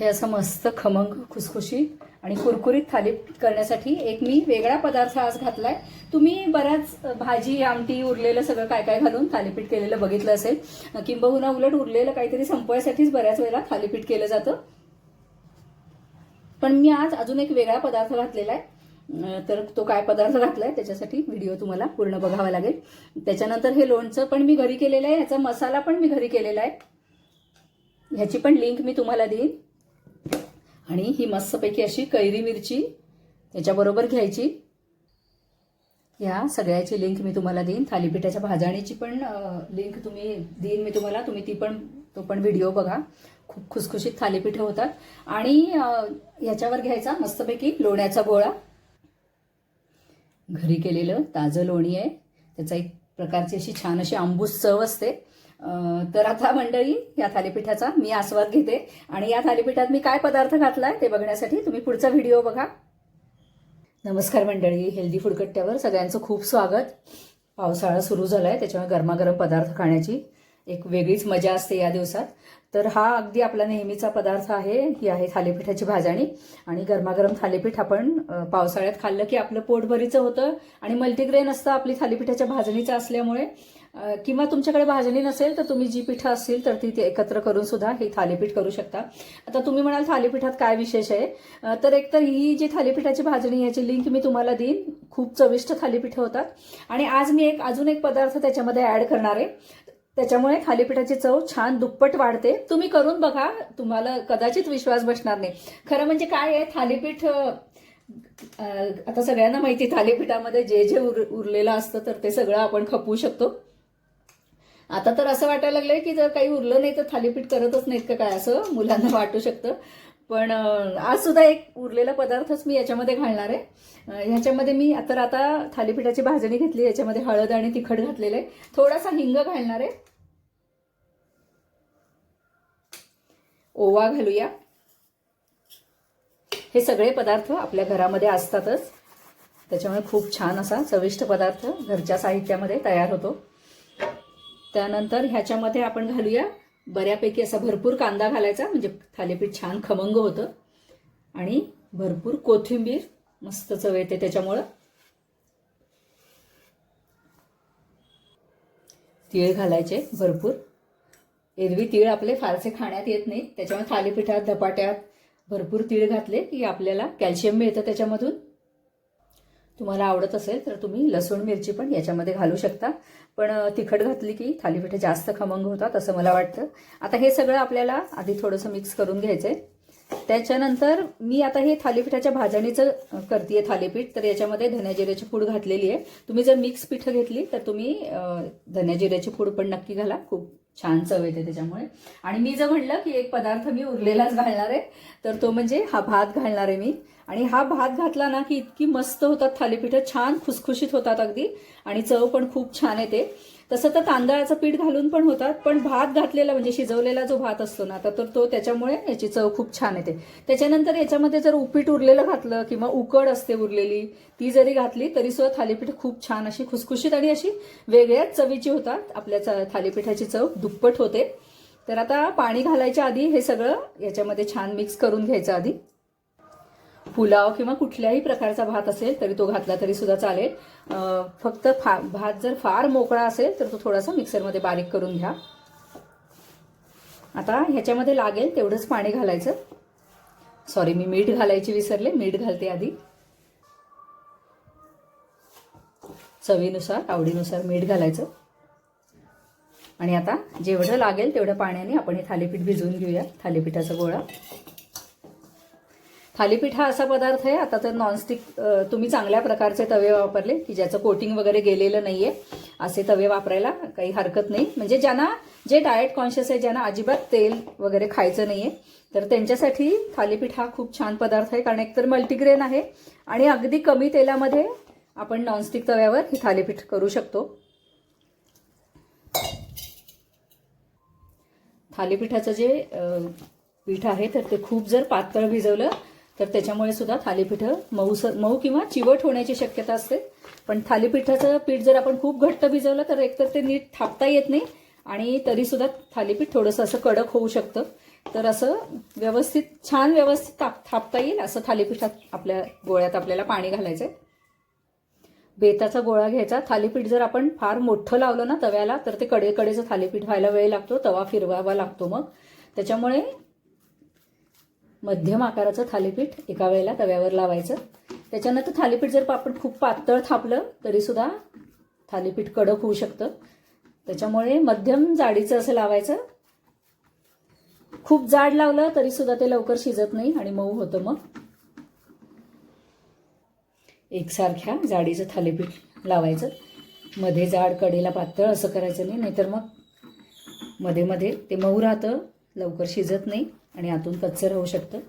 हे असं मस्त खमंग खुसखुशी आणि कुरकुरीत थालीपीठ करण्यासाठी एक मी वेगळा पदार्थ आज घातलाय. तुम्ही बऱ्याच भाजी आमटी उरलेलं सगळं काय काय घालून थालीपीठ केलेलं बघितलं असेल. किंबहुना उलट उरलेलं काहीतरी संपवायसाठीच बऱ्याच वेळेला थालीपीठ केलं जातं. पण मी आज अजून एक वेगळा पदार्थ घातलेला आहे. तर तो काय पदार्थ घातलाय त्याच्यासाठी व्हिडिओ तुम्हाला पूर्ण बघावा लागेल. त्याच्यानंतर हे लोणचं पण मी घरी केलेलं आहे. ह्याचा मसाला पण मी घरी केलेला आहे. ह्याची पण लिंक मी तुम्हाला देईन. आणि ही मस्तपैकी अशी कैरी मिरची त्याच्याबरोबर घ्यायची. या सगळ्याची लिंक मी तुम्हाला देईन. थालीपीठाच्या भाजणीची पण लिंक तुम्ही देईन मी तुम्हाला. तुम्ही ती पण तो पण व्हिडिओ बघा. खूप खुसखुशीत थालीपीठं होतात. आणि ह्याच्यावर घ्यायचा मस्तपैकी लोण्याचा गोळा. घरी केलेलं ताजं लोणी आहे. त्याचा एक प्रकारची अशी छान अशी आंबूस चव असते. तर आता मंडळी या थालीपीठाचा मी आस्वाद घेते. आणि या थालीपीठात मी काय पदार्थ घातलाय ते बघण्यासाठी तुम्ही पुढचा व्हिडिओ बघा. नमस्कार मंडळी हेल्दी फूड कट्ट्यावर सगळ्यांचं खूप स्वागत. पावसाळा सुरू झाला आहे त्याच्यामुळे गरमागरम पदार्थ खाण्याची. एक वेगळीच मजा असते या दिवसात. तर हा अगदी आपला नेहमीचा पदार्थ आहे. ही आहे थालीपीठाची भाजणी. आणि गरमागरम थालीपीठ आपण पावसाळ्यात खाल्लं की आपलं पोटभरीचं होतं. आणि मल्टीग्रेन असतं आपली थालीपीठाच्या भाजणीचं असल्यामुळे. किंवा तुमच्याकडे भाजणी नसेल तर तुम्ही जी पिठं असतील तर ती एकत्र करून सुद्धा हे थालीपीठ करू शकता. आता तुम्ही म्हणाल थालीपीठात काय विशेष आहे? तर एकतर ही जी थालीपीठाची भाजणी याची लिंक मी तुम्हाला देईन. खूप चविष्ट थालीपीठं होतात. आणि आज मी एक अजून एक पदार्थ त्याच्यामध्ये ॲड करणार आहे. त्याच्यामुळे थालीपीठाची चव छान दुप्पट वाढते. तुम्ही करून बघा तुम्हाला कदाचित विश्वास बसणार नाही. खरं म्हणजे काय आहे थालीपीठ आता सगळ्यांना माहिती आहे, थालीपीठामध्ये जे जे उर उरलेलं असतं तर ते सगळं आपण खपवू शकतो. आता तर असं वाटायला लागलंय की जर काही उरलं नाही तर थालीपीठ करतच नाहीत का काय? असं मुलांना वाटू शकतं. पण आज सुद्धा एक उरलेला पदार्थच मी याच्यामध्ये घालणार आहे. ह्याच्यामध्ये मी तर आता थालीपीठाची भाजणी घेतली याच्यामध्ये हळद आणि तिखट घातलेलं आहे. थोडासा हिंग घालणार आहे. ओवा घालूया. हे सगळे पदार्थ आपल्या घरामध्ये असतातच. त्याच्यामुळे खूप छान असा चविष्ट पदार्थ घरच्या साहित्यामध्ये तयार होतो. त्यानंतर ह्याच्यामध्ये आपण घालूया बऱ्यापैकी असा भरपूर कांदा घालायचा म्हणजे थालीपीठ छान खमंग होतं. आणि भरपूर कोथिंबीर मस्त चव येते त्याच्यामुळं. तीळ घालायचे भरपूर. एरवी तीळ आपले फारसे खाण्यात येत नाही त्याच्यामुळे थालीपीठात धपाट्यात भरपूर तीळ घातले की आपल्याला कॅल्शियम मिळतं त्याच्यामधून. तुम्हाला आवडत असेल तर तुम्ही लसूण मिरची पण याच्यामध्ये घालू शकता. पण तिखट घातली की थालीपीठ जास्त खमंग होतात असं मला वाटतं. आता हे सगळं आपल्याला आधी थोडंसं मिक्स करून घ्यायचं आहे त्याच्यानंतर मी आता हे थालीपीठाच्या भाजणीचं करते थालीपीठ. तर याच्यामध्ये धन्याजिऱ्याची पूड घातलेली आहे. तुम्ही जर मिक्स पिठं घेतली तर तुम्ही धन्याजिऱ्याची पूड पण नक्की घाला. खूप छान चव येते त्याच्यामुळे. आणि मी जर म्हणलं की एक पदार्थ मी उरलेलाच घालणार आहे तर तो म्हणजे हा भात घालणार आहे मी. आणि हा भात घातला ना की इतकी मस्त होतात थालीपीठं छान खुसखुशीत होतात अगदी. आणि चव पण खूप छान येते. तसं तर तांदळाचं पीठ घालून पण होतात पण भात घातलेला म्हणजे शिजवलेला जो भात असतो ना तर तो त्याच्यामुळे याची चव खूप छान येते. त्याच्यानंतर याच्यामध्ये जर उपीट उरलेलं घातलं किंवा उकड असते उरलेली ती जरी घातली तरी सुद्धा थालीपीठ खूप छान अशी खुसखुशीत आणि अशी वेगळ्याच चवीची होतात. आपल्या थालीपीठाची चव दुप्पट होते. तर आता पाणी घालायच्या आधी हे सगळं याच्यामध्ये छान मिक्स करून घ्यायचं आधी. पुलाव किंवा कुठल्याही प्रकारचा भात असेल तरी तो घातला तरी सुद्धा चालेल. फक्त फा भात जर फार मोकळा असेल तर तो थोडासा मिक्सरमध्ये बारीक करून घ्या. आता ह्याच्यामध्ये लागेल तेवढंच पाणी घालायचं. सॉरी मी मीठ घालायची विसरले मीठ घालते आधी. चवीनुसार आवडीनुसार मीठ घालायचं. आणि आता जेवढं लागेल तेवढ्या पाण्याने आपण हे थालीपीठ भिजवून घेऊया थालीपीठाचा गोळा. थालीपीठ हा असा पदार्थ आहे आता तर नॉनस्टिक तुम्ही चांगल्या प्रकारचे तवे वापरले की ज्याचं कोटिंग वगैरे गेलेलं नाहीये असे तवे वापरायला काही हरकत नाही. म्हणजे ज्यांना जे डाएट कॉन्शियस आहे ज्यांना अजिबात तेल वगैरे खायचं नाहीये तर त्यांच्यासाठी थालीपीठ हा खूप छान पदार्थ आहे कारण एकतर मल्टीग्रेन आहे आणि अगदी कमी तेलामध्ये आपण नॉनस्टिक तव्यावर ही थालीपीठ करू शकतो. थालीपीठाचं जे पीठ आहे तर ते खूप जर पातळ भिजवलं तर त्याच्यामुळे सुद्धा थालीपीठं मऊ मऊ किंवा चिवट होण्याची शक्यता असते. पण थालीपीठाचं पीठ जर आपण खूप घट्ट भिजवलं तर एकतर ते नीट थापता येत नाही आणि तरीसुद्धा थालीपीठ थोडंसं असं कडक होऊ शकतं. तर असं व्यवस्थित छान व्यवस्थित ताप थापता येईल असं थालीपीठात आपल्या गोळ्यात आपल्याला पाणी घालायचं आहे बेताचा गोळा घ्यायचा. थालीपीठ जर आपण फार मोठं लावलं ना तव्याला तर ते कडेकडेचं थालीपीठ व्हायला वेळ लागतो तवा फिरवावा लागतो मग. त्याच्यामुळे मध्यम आकाराचं थालीपीठ एका वेळेला तव्यावर लावायचं. त्याच्यानंतर थालीपीठ जर आपण खूप पातळ थापलं तरीसुद्धा थालीपीठ कडक होऊ शकतं. त्याच्यामुळे मध्यम जाडीचं असं लावायचं. खूप जाड लावलं तरीसुद्धा ते लवकर शिजत नाही आणि मऊ होतं मग. एकसारख्या जाडीचं थालीपीठ लावायचं. मध्ये जाड कडेला पातळ असं करायचं नाही नाहीतर मग मध्ये मध्ये ते मऊ राहतं. लवकर शिजत नाही आणि आतून कच्चं राहू शकतं.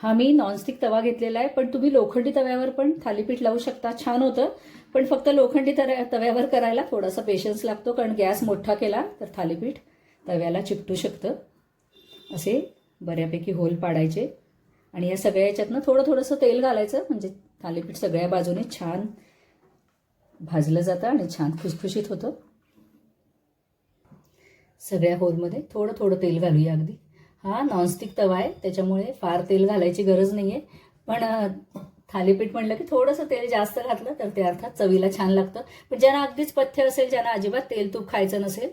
हा मी नॉनस्टिक तवा घेतलेला आहे पण तुम्ही लोखंडी तव्यावर पण थालीपीठ लावू शकता. छान होतं पण फक्त लोखंडी तव्या तव्यावर करायला थोडासा पेशन्स लागतो कारण गॅस मोठा केला तर थालीपीठ तव्याला चिपटू शकतं. असे बऱ्यापैकी होल पाडायचे. आणि या सगळ्या याच्यातनं थोडं थोडंसं तेल घालायचं म्हणजे थालीपीठ सगळ्या बाजूने छान भाजलं जातं आणि छान खुसखुशीत होतं. सगळ्या होलमध्ये थोडं थोडं तेल घालूया अगदी. हा नॉनस्टिक तवा आहे. त्याच्यामुळे फार तेल घालायची गरज नाही आहे पण थालीपीठ म्हणलं की थोडंसं तेल जास्त घातलं तर ते अर्थात चवीला छान लागतं. पण ज्यांना अगदीच पथ्य असेल ज्यांना अजिबात तेल तूप खायचं नसेल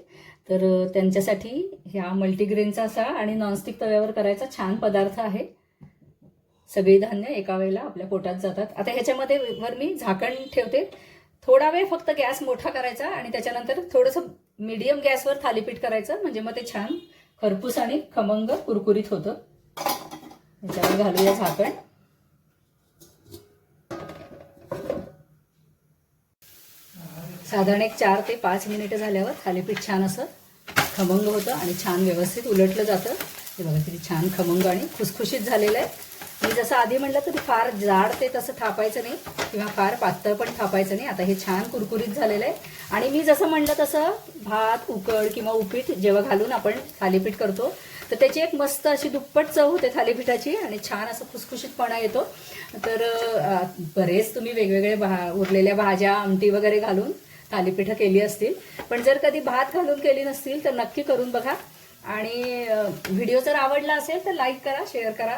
तर त्यांच्यासाठी ह्या मल्टीग्रेनचा असा आणि नॉनस्टिक तव्यावर करायचा छान पदार्थ आहे. सगळी धान्य एका वेळेला आपल्या पोटात जातात. आता ह्याच्यामध्ये वर मी झाकण ठेवते. थोडा वेळ फक्त गॅस मोठा करायचा आणि त्याच्यानंतर थोडंसं मीडियम गॅसवर थालीपीठ करायचं. म्हणजे मग ते छान खरपूस आणि खमंग कुरकुरीत होतं. त्याच्यावर घालूया झाकण. साधारण एक चार ते पाच मिनिटं झाल्यावर थालीपीठ छान असं खमंग होतं आणि छान व्यवस्थित उलटलं जातं. हे बघा किती छान खमंग आणि खुसखुशीत झालेलं आहे. मी जसं आधी म्हटलं तरी फार जाड ते तसं थापायचं नाही किंवा फार पातळ पण थापायचं नाही. आता हे छान कुरकुरीत झालेलं आहे. आणि मी जसं म्हणलं तसं भात उकड किंवा उपीट जेव्हा घालून आपण थालीपीठ करतो तर त्याची एक मस्त अशी दुप्पट चव होते थालीपीठाची आणि छान असं खुसखुशीतपणा येतो. तर बरेच तुम्ही वेगवेगळे भा उरलेल्या भाज्या आमटी वगैरे घालून थालीपीठं केली असतील. पण जर कधी भात घालून केली नसतील तर नक्की करून बघा. आणि व्हिडिओ जर आवडला असेल तर लाईक करा शेअर करा.